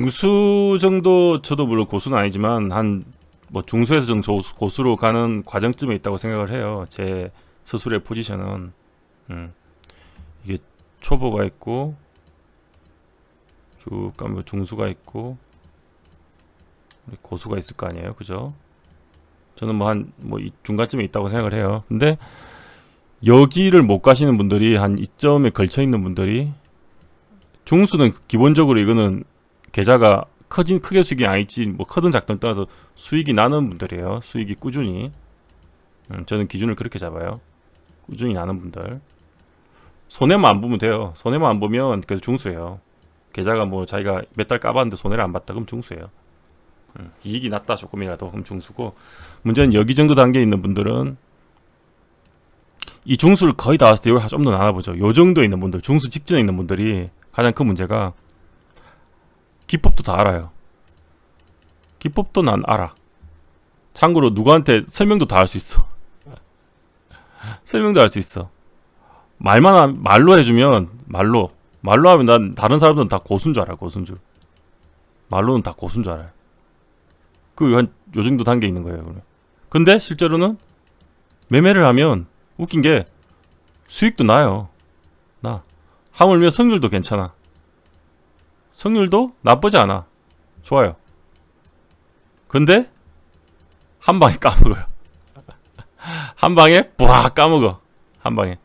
중수 정도 저도 물론 고수는 아니지만 한 뭐 중수에서 좀 조- 고수로 가는 과정쯤에 있다고 생각을 해요. 제 스스로의 포지션은 음. 이게 초보가 있고 쭉 가면 중수가 있고 고수가 있을 거 아니에요, 그죠? 저는 뭐 한 뭐 중간쯤에 있다고 생각을 해요. 근데 여기를 못 가시는 분들이 한 이점에 걸쳐 있는 분들이 중수는 기본적으로 이거는 계좌가 커진 크게 수익이 아니지 뭐 크든 작든 떠나서 수익이 나는 분들이에요. 수익이 꾸준히. 음, 저는 기준을 그렇게 잡아요. 꾸준히 나는 분들. 손해만 안 보면 돼요. 손해만 안 보면 그래도 중수예요. 계좌가 뭐 자기가 몇 달 까봤는데 손해를 안 봤다 그럼 중수예요. 음, 이익이 났다 조금이라도 그럼 중수고 문제는 여기 정도 단계에 있는 분들은 이 중수를 거의 다 왔을 때 여기 좀 더 나눠보죠. 요 정도에 있는 분들, 중수 직전에 있는 분들이 가장 큰 문제가 기법도 다 알아요. 기법도 난 알아. 참고로 누구한테 설명도 다 할 수 있어. 설명도 할 수 있어. 말만 하- 말로 해주면 말로 말로 하면 난 다른 사람들은 다 고수인 줄 알아 고수인 줄. 말로는 다 고수인 줄 알아요. 그한 요 정도 단계 있는 거예요. 그러면. 근데 실제로는 매매를 하면 웃긴 게 수익도 나요. 나 하물며 성률도 괜찮아. 성률도 나쁘지 않아. 좋아요. 근데 한 방에 까먹어요. 한 방에 뿌락 까먹어. 한 방에.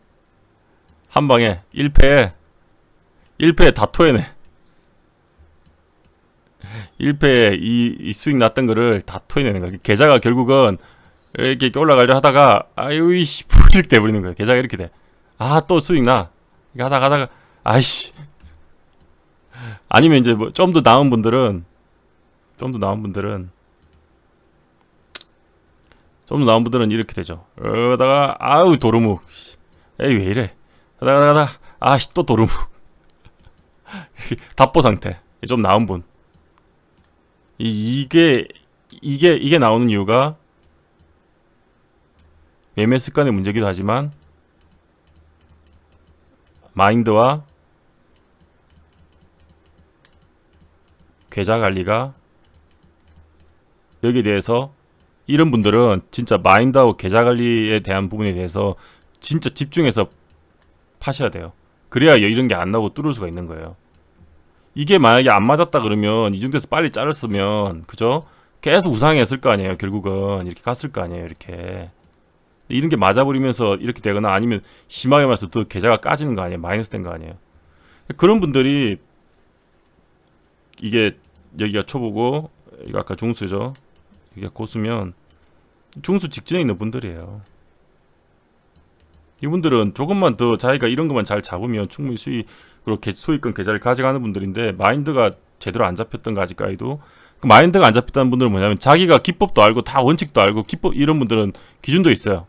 한 방에 1패에 1패에 다 토해내. 1패에 이, 이 수익 났던 거를 다 토해내는 거야. 계좌가 결국은 이렇게 올라가려 하다가 아유 이씨 불릭 돼버리는 거야. 계좌가 이렇게 돼. 아 또 수익 나. 하다가 하다가 아이씨 아니면 이제 뭐 좀 더 나은 분들은 좀 더 나은 분들은 좀 더 나은 분들은 이렇게 되죠. 그러다가 아우 도루묵. 씨, 에이 왜 이래? 하다가 하다가 아씨 또 도루묵. 답보 상태. 좀 나은 분. 이, 이게 이게 이게 나오는 이유가 매매 습관의 문제기도 하지만 마인드와 계좌 관리가 여기에 대해서 이런 분들은 진짜 마인드하고 계좌 관리에 대한 부분에 대해서 진짜 집중해서 파셔야 돼요. 그래야 이런 게 안 나오고 뚫을 수가 있는 거예요. 이게 만약에 안 맞았다 그러면 이 정도에서 빨리 자랐으면 그죠? 계속 우상했을 거 아니에요. 결국은 이렇게 갔을 거 아니에요. 이렇게 이런 게 맞아버리면서 이렇게 되거나 아니면 심하게 말해서 더 계좌가 까지는 거 아니에요. 마이너스 된 거 아니에요. 그런 분들이 이게 여기가 초보고 이거 아까 중수죠. 이게 고수면 중수 직전에 있는 분들이에요. 이분들은 조금만 더 자기가 이런 것만 잘 잡으면 충분히 수익으로 개- 수익권 계좌를 가져가는 분들인데 마인드가 제대로 안 잡혔던 거 아직까지도 그 마인드가 안 잡혔다는 분들은 뭐냐면 자기가 기법도 알고 다 원칙도 알고 기법 이런 분들은 기준도 있어요.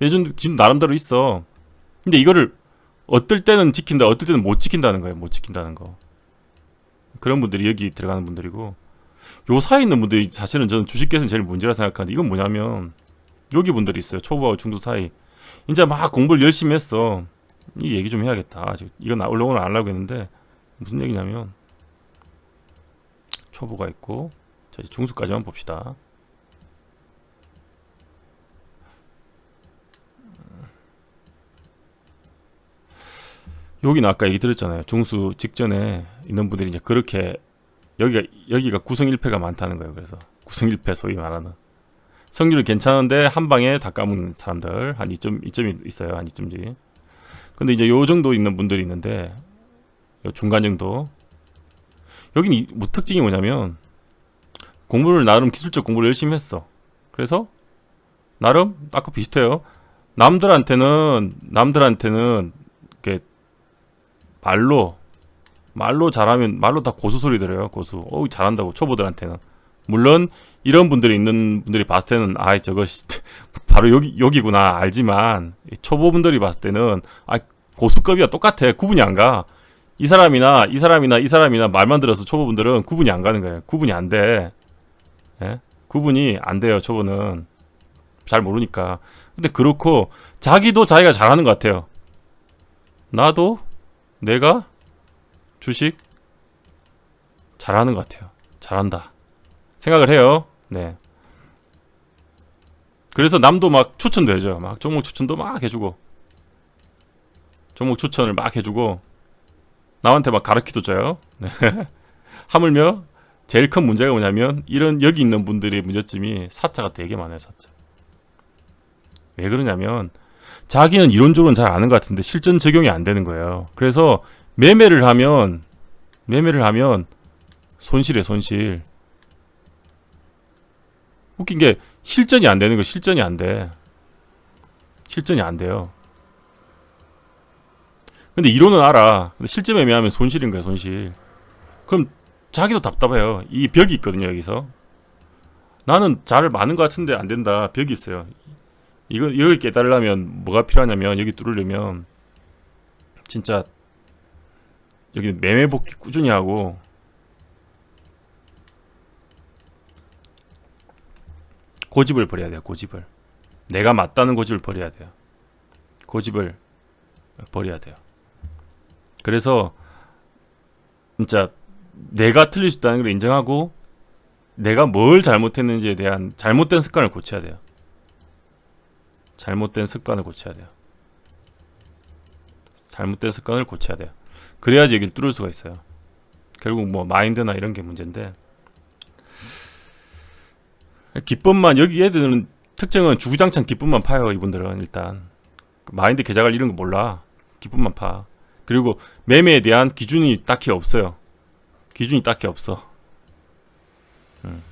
예전 기준 나름대로 있어. 근데 이거를 어떨 때는 지킨다, 어떨 때는 못 지킨다는 거예요. 못 지킨다는 거. 그런 분들이 여기 들어가는 분들이고 요 사이에 있는 분들이 사실은 저는 주식계에서는 제일 문제라 생각하는데 이건 뭐냐면 여기 분들이 있어요. 초보하고 중도 사이. 이제 막 공부를 열심히 했어. 이 얘기 좀 해야겠다. 이건 오늘 안 하려고 했는데 무슨 얘기냐면 초보가 있고 자 이제 중수까지만 봅시다. 여기는 아까 얘기 드렸잖아요. 중수 직전에 있는 분들이 이제 그렇게 여기가 여기가 구성 1패가 많다는 거예요. 그래서 구성 1패 소위 말하는 성률이 괜찮은데 한 방에 다 까먹는 사람들 한 2점 2점이 있어요. 한 2점지. 근데 이제 요 정도 있는 분들이 있는데 요 중간 정도 여기는 이- 뭐 특징이 뭐냐면 공부를 나름 기술적 공부를 열심히 했어. 그래서 나름 아까 비슷해요. 남들한테는 남들한테는 말로 말로 잘하면 말로 다 고수 소리 들어요. 고수. 어 잘한다고 초보들한테는. 물론 이런 분들이 있는 분들이 봤을 때는 아 저거 씨, 바로 여기 여기구나 알지만 이 초보분들이 봤을 때는 아 고수급이야 똑같아 구분이 안 가. 이 사람이나 이 사람이나 이 사람이나 말만 들어서 초보분들은 구분이 안 가는 거예요. 구분이 안 돼. 예? 구분이 안 돼요. 초보는 잘 모르니까. 근데 그렇고 자기도 자기가 잘하는 것 같아요. 나도 내가 주식 잘하는 것 같아요. 잘한다. 생각을 해요. 네. 그래서 남도 막 추천도 해줘요. 막 종목 추천도 막 해주고 종목 추천을 막 해주고 남한테 막 가르치도 줘요. 네. 하물며 제일 큰 문제가 뭐냐면 이런 여기 있는 분들의 문제점이 사자가 되게 많아요. 사자. 왜 그러냐면 자기는 이론적으로는 잘 아는 것 같은데 실전 적용이 안 되는 거예요. 그래서 매매를 하면 매매를 하면 손실에 손실. 웃긴 게 실전이 안 되는 거 실전이 안 돼. 실전이 안 돼요. 근데 이론은 알아. 근데 실제 매매하면 손실인 거야, 손실. 그럼 자기도 답답해요. 이 벽이 있거든요, 여기서. 나는 잘 많은 것 같은데 안 된다. 벽이 있어요. 이거 여기 깨달으려면 뭐가 필요하냐면 여기 뚫으려면 진짜 여기 매매 복귀 꾸준히 하고 고집을 버려야 돼요. 고집을 내가 맞다는 고집을 버려야 돼요. 고집을 버려야 돼요. 그래서 진짜 내가 틀릴 수 있다는 걸 인정하고 내가 뭘 잘못했는지에 대한 잘못된 습관을 고쳐야 돼요. 잘못된 습관을 고쳐야 돼요. 잘못된 습관을 고쳐야 돼요. 그래야지 여기를 뚫을 수가 있어요. 결국 뭐 마인드나 이런 게 문제인데 기법만 여기 애들은 특징은 주구장창 기법만 파요 이분들은 일단 마인드 개작할 이런 거 몰라 기법만 파 그리고 매매에 대한 기준이 딱히 없어요 기준이 딱히 없어 음.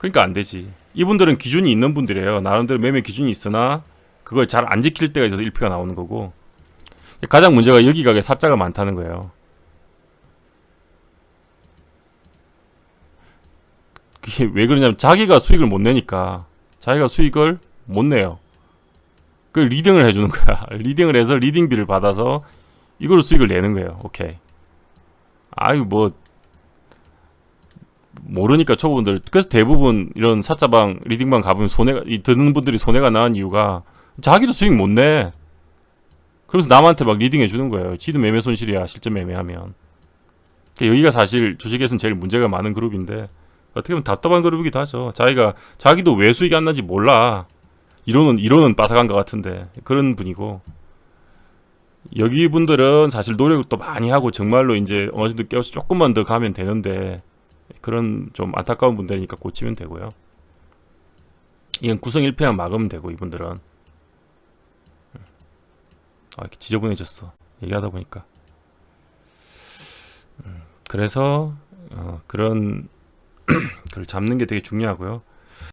그러니까 안 되지 이분들은 기준이 있는 분들이에요 나름대로 매매 기준이 있으나 그걸 잘 안 지킬 때가 있어서 1피가 나오는 거고 가장 문제가 여기 가게 사자가 많다는 거예요 그게 왜 그러냐면 자기가 수익을 못 내니까 자기가 수익을 못 내요. 그 리딩을 해주는 거야. 리딩을 해서 리딩비를 받아서 이걸로 수익을 내는 거예요. 오케이. 아유 뭐 모르니까 초보분들 그래서 대부분 이런 사자방 리딩방 가보면 손해가 이 듣는 분들이 손해가 나는 이유가 자기도 수익 못 내. 그래서 남한테 막 리딩 해 주는 거예요. 지도 매매 손실이야 실제 매매하면. 그러니까 여기가 사실 주식에서는 제일 문제가 많은 그룹인데 어떻게 보면 답답한 그룹이기도 하죠. 자기가 자기도 왜 수익이 안 나지 몰라. 이론은 이론은 빠삭한 것 같은데 그런 분이고 여기 분들은 사실 노력을 또 많이 하고 정말로 이제 어느 정도 깨워서 조금만 더 가면 되는데 그런 좀 안타까운 분들이니까 고치면 되고요. 이건 구성 1패만 막으면 되고 이분들은 아 이렇게 지저분해졌어 얘기하다 보니까 음, 그래서 어, 그런 그걸 잡는 게 되게 중요하고요.